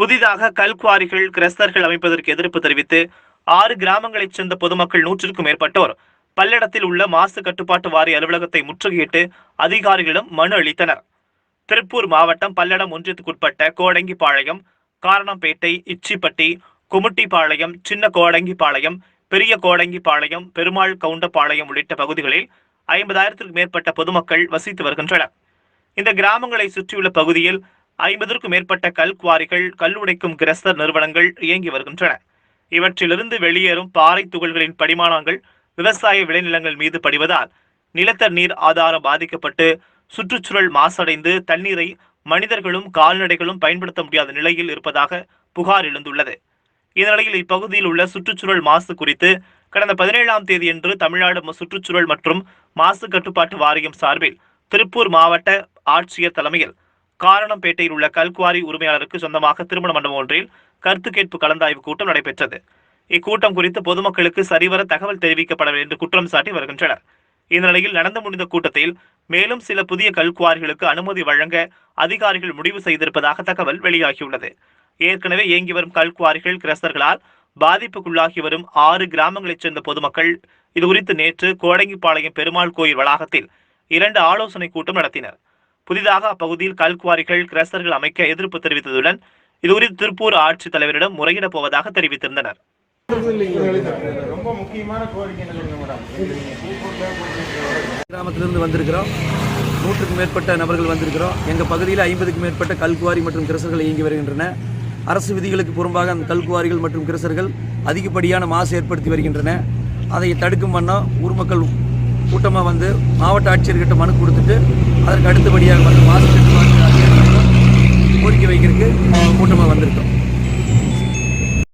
புதிதாக கல்குவாரிகள் கிரஸ்தர்கள் அமைப்பதற்கு எதிர்ப்பு தெரிவித்து ஆறு கிராமங்களைச் சேர்ந்த பொதுமக்கள் நூற்றுக்கும் மேற்பட்டோர் பல்லடத்தில் உள்ள மாசு கட்டுப்பாட்டு வாரிய அலுவலகத்தை முற்றுகையிட்டு அதிகாரிகளிடம் மனு அளித்தனர். திருப்பூர் மாவட்டம் பல்லடம் ஒன்றியத்துக்குட்பட்ட கோடங்கிப்பாளையம் காரணம்பேட்டை இச்சிப்பட்டி குமுட்டிப்பாளையம் சின்ன கோடங்கிப்பாளையம் பெரிய கோடங்கிப்பாளையம் பெருமாள் கவுண்டப்பாளையம் உள்ளிட்ட பகுதிகளில் ஐம்பதாயிரத்திற்கும் மேற்பட்ட பொதுமக்கள் வசித்து வருகின்றனர். இந்த கிராமங்களை சுற்றியுள்ள பகுதியில் ஐம்பதற்கும் மேற்பட்ட கல் குவாரிகள் கல் உடைக்கும் கிரஸ்தர் நிறுவனங்கள் இயங்கி வருகின்றன. இவற்றிலிருந்து வெளியேறும் பாறை துகள்களின் படிமானங்கள் விவசாய விளைநிலங்கள் மீது படிவதால் நிலத்தர் நீர் ஆதாரம் பாதிக்கப்பட்டு சுற்றுச்சூழல் மாசடைந்து தண்ணீரை மனிதர்களும் கால்நடைகளும் பயன்படுத்த முடியாத நிலையில் இருப்பதாக புகார் எழுந்துள்ளது. இந்நிலையில் இப்பகுதியில் உள்ள சுற்றுச்சூழல் மாசு குறித்து கடந்த பதினேழாம் தேதியன்று தமிழ்நாடு சுற்றுச்சூழல் மற்றும் மாசு கட்டுப்பாட்டு வாரியம் சார்பில் திருப்பூர் மாவட்ட ஆட்சியர் தலைமையில் காரணம்பேட்டையில் உள்ள கல்குவாரி உரிமையாளருக்கு சொந்தமாக திருமண மண்டபம் ஒன்றில் கருத்து கேட்பு கலந்தாய்வு கூட்டம் நடைபெற்றது. இக்கூட்டம் குறித்து பொதுமக்களுக்கு சரிவர தகவல் தெரிவிக்கப்படவில்லை என்று குற்றம் சாட்டி வருகின்றனர். இந்நிலையில் நடந்து முடிந்த கூட்டத்தில் மேலும் சில புதிய கல்குவாரிகளுக்கு அனுமதி வழங்க அதிகாரிகள் முடிவு செய்திருப்பதாக தகவல் வெளியாகியுள்ளது. ஏற்கனவே இயங்கி வரும் கல்குவாரிகள் கிரஸ்தர்களால் பாதிப்புக்குள்ளாகி வரும் ஆறு கிராமங்களைச் சேர்ந்த பொதுமக்கள் இதுகுறித்து நேற்று கோடங்கிப்பாளையம் பெருமாள் கோயில் வளாகத்தில் இரண்டு ஆலோசனை கூட்டம் நடத்தினர். புதிதாக அப்பகுதியில் கல்குவாரிகள் கிரஸ்தர்கள் அமைக்க எதிர்ப்பு தெரிவித்ததுடன் இதுகுறித்து திருப்பூர் ஆட்சித் தலைவரிடம் முறையிடப் போவதாக தெரிவித்திருந்தனர். கிராமத்திலிருந்து வந்திருக்கிறோம். நூற்றுக்கும் மேற்பட்ட நபர்கள் வந்திருக்கிறோம். எங்கள் பகுதியில் ஐம்பதுக்கும் மேற்பட்ட கல்குவாரி மற்றும் கிரசர்கள் இயங்கி வருகின்றன. அரசு விதிகளுக்கு புறம்பாக அந்த கல்குவாரிகள் மற்றும் கிரசர்கள் அதிகப்படியான மாசு ஏற்படுத்தி வருகின்றன. அதை தடுக்கும் வண்ணம் ஊர் மக்கள் கூட்டமாக வந்து மாவட்ட ஆட்சியர்கிட்ட மனு கொடுத்துட்டு அதற்கு அடுத்தபடியாக வந்து மாசு கட்டுப்பாட்டு கோரிக்கை வைக்கிறதுக்கு கூட்டமாக வந்திருக்கோம்.